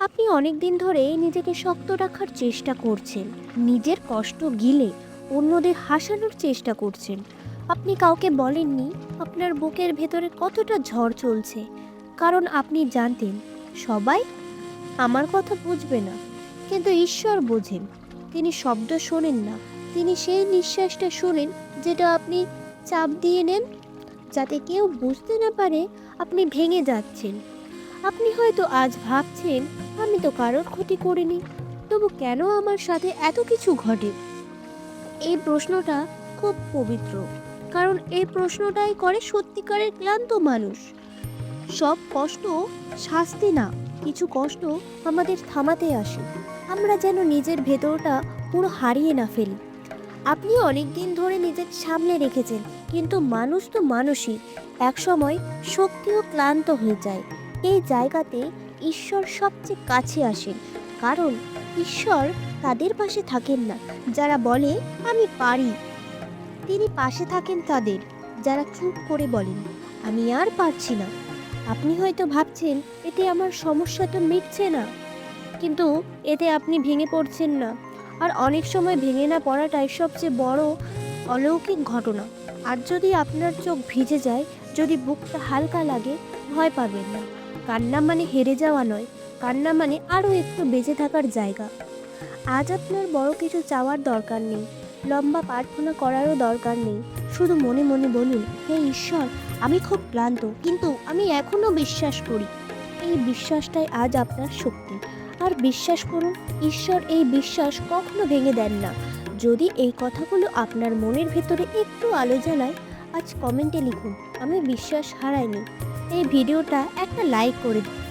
আপনি অনেক দিন ধরে নিজেকে শক্ত রাখার চেষ্টা করছেন। নিজের কষ্ট গিলে অন্যদের হাসানোর চেষ্টা করছেন। আপনি কাউকে বলেননি আপনার বুকের ভেতরে কতটা ঝড় চলছে। কারণ আপনি জানতেন, সবাই আমার কথা বুঝবে না। কিন্তু ঈশ্বর বোঝেন, তিনি শব্দ শোনেন না। তিনি সেই নিঃশ্বাসটা শোনেন যেটা আপনি চাপ দিয়ে নেন। যাতে কেউ বুঝতে না পারে আপনি ভেঙে যাচ্ছেন। আপনি হয়তো আজ ভাবছেন, আমি তো কারোর ক্ষতি করিনি। তবু কেন আমার সাথে এত কিছু ঘটে? এই প্রশ্নটা খুব পবিত্র, কারণ এই প্রশ্নটাই করে সত্যিকারের ক্লান্ত মানুষ। সব কষ্ট শাস্তি না, কিছু কষ্ট আমাদের থামাতে আসে। আমরা যেন নিজের ভেতরটা পুরো হারিয়ে না ফেলি। আপনি অনেক দিন ধরে নিজের সামনে রেখেছেন, কিন্তু মানুষ তো মানুষই। একসময় শক্তিও ক্লান্ত হয়ে যায়। এই জায়গাতে ঈশ্বর সবচেয়ে কাছে আসেন। কারণ ঈশ্বর তাদের পাশে থাকেন না। যারা বলে, আমি পারি। তিনি পাশে থাকেন তাদের, যারা চুপ করে বলেন, আমি আর পারছি না। আপনি হয়তো ভাবছেন, এতে আমার সমস্যা তো মিটছে না। কিন্তু এতে আপনি ভেঙে পড়ছেন না। আর অনেক সময় ভেঙে না পড়াটাই সবচেয়ে বড় অলৌকিক ঘটনা। আর যদি আপনার চোখ ভিজে যায়, যদি বুকটা হালকা লাগে, ভয় পাবেন না। কান্না মানে হেরে যাওয়া নয়, কান্না মানে আরও একটু বেঁচে থাকার জায়গা। আজ আপনার বড় কিছু চাওয়ার দরকার নেই, লম্বা প্রার্থনা করারও দরকার নেই। শুধু মনে মনে বলুন, হে ঈশ্বর, আমি খুব ক্লান্ত, কিন্তু আমি এখনও বিশ্বাস করি। এই বিশ্বাসটাই আজ আপনার শক্তি। আর বিশ্বাস করুন, ঈশ্বর এই বিশ্বাস কখনো ভেঙে দেন না। যদি এই কথাগুলো আপনার মনের ভেতরে একটু আলো জ্বালায়, আজ কমেন্টে লিখুন, আমি বিশ্বাস হারাইনি। এই ভিডিওটা একটা লাইক করে দিন।